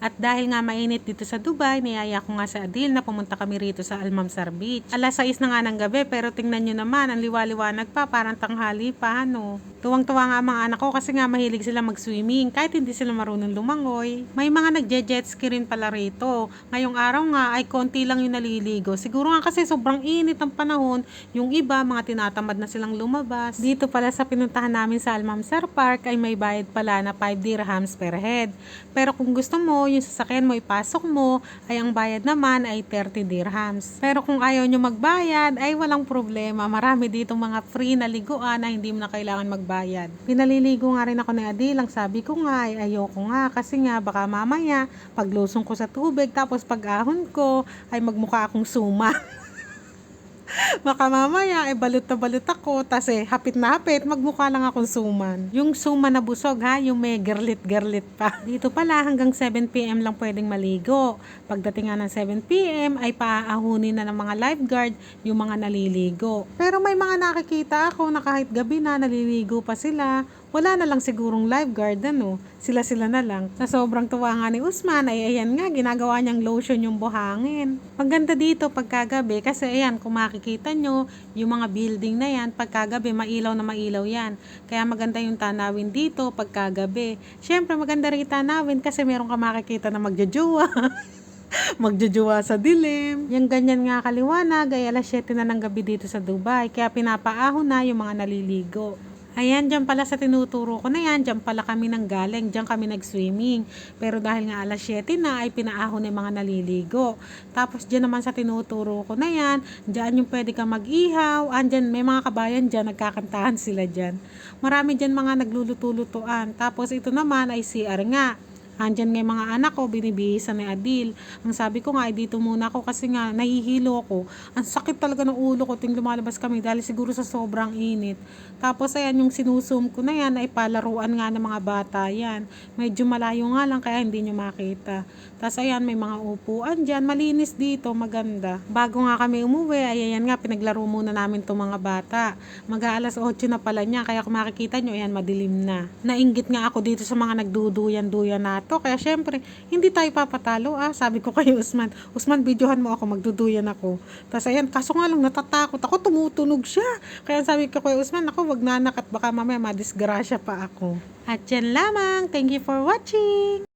At dahil nga mainit dito sa Dubai, niyaya ko nga sa Adil na pumunta kami rito sa Almamsar Beach. Alas 6 na nga ng gabi pero tingnan nyo naman, ang liwaliwanag pa, parang tanghali pa, ano. Tuwang-tuwa nga ang mga anak ko kasi nga mahilig sila mag-swimming kahit hindi sila marunong lumangoy. May mga nagje-jet ski rin pala rito. Ngayong araw nga ay konti lang yung naliligo. Siguro nga kasi sobrang init ang panahon, yung iba mga tinatamad na silang lumabas. Dito pala sa pinuntahan namin sa Almamsar Park ay may bayad pala na 5 dirhams per head. Pero kung gusto mo, yung sasakyan mo ipasok mo, ay ang bayad naman ay 30 dirhams. Pero kung ayaw nyo magbayad, ay walang problema. Marami dito mga free na liguan na hindi mo na kailangan magbayad. Pinaliligo nga rin ako ni Adil. Ang sabi ko nga ay ayoko nga kasi nga baka mamaya paglusong ko sa tubig tapos pag ahon ko ay magmukha akong suma. Baka mamaya, eh, balot na balot ako, tas eh, hapit na hapit, magmukha lang akong suman. Yung suma na busog ha, yung may gerlit-gerlit pa. Dito pala, hanggang 7pm lang pwedeng maligo. Pagdating nga ng 7pm, ay paaahunin na ng mga lifeguard yung mga naliligo. Pero may mga nakikita ako na kahit gabi na naliligo pa sila, wala na lang sigurong lifeguard, ano, sila-sila na lang. Sa sobrang tuwa nga ni Usman, ay ayan nga, ginagawa niyang lotion yung buhangin. Maganda dito pagkagabi, kasi ayan, kung makikita nyo, yung mga building na yan, pagkagabi, mailaw na mailaw yan. Kaya maganda yung tanawin dito pagkagabi. Siyempre, maganda rin tanawin kasi meron ka makikita na magjojowa. magjojowa sa dilim. Yung ganyan nga kaliwanag ay alas 7 na ng gabi dito sa Dubai. Kaya pinapaahon na yung mga naliligo. Ayan, dyan pala sa tinuturo ko na yan, dyan pala kami nang galing, dyan kami nag-swimming. Pero dahil nga alas 7 na, ay pinaahon ng mga naliligo. Tapos dyan naman sa tinuturo ko na yan, dyan yung pwede ka mag-ihaw, andyan, may mga kabayan dyan, nagkakantahan sila dyan. Marami dyan mga nagluluto-lutuan. Tapos ito naman ay CR nga. Andyan nga mga anak ko, binibihisan ni Adil. Ang sabi ko nga, ay dito muna ako kasi nga nahihilo ako. Ang sakit talaga ng ulo ko ting lumalabas kami dahil siguro sa sobrang init. Tapos ayan yung sinusum ko na yan ay palaruan nga ng mga bata yan. Medyo malayo nga lang kaya hindi nyo makita. Tapos ayan may mga upuan dyan. Malinis dito, maganda. Bago nga kami umuwi, ay ayan nga pinaglaro muna namin itong mga bata. Mag-aalas 8 na pala niya kaya kung makikita nyo, ayan madilim na. Nainggit nga ako dito sa mga nagduduyan-duyan nato. Kaya syempre, hindi tayo papatalo ah. Sabi ko kay Usman, Usman, videohan mo ako, magduduyan ako. Tapos ayan, kaso nga lang natatakot ako, tumutunog siya. Kaya sabi ko kay Usman, ako wag nanak at baka mamaya madisgrasya pa ako. At yan lamang. Thank you for watching.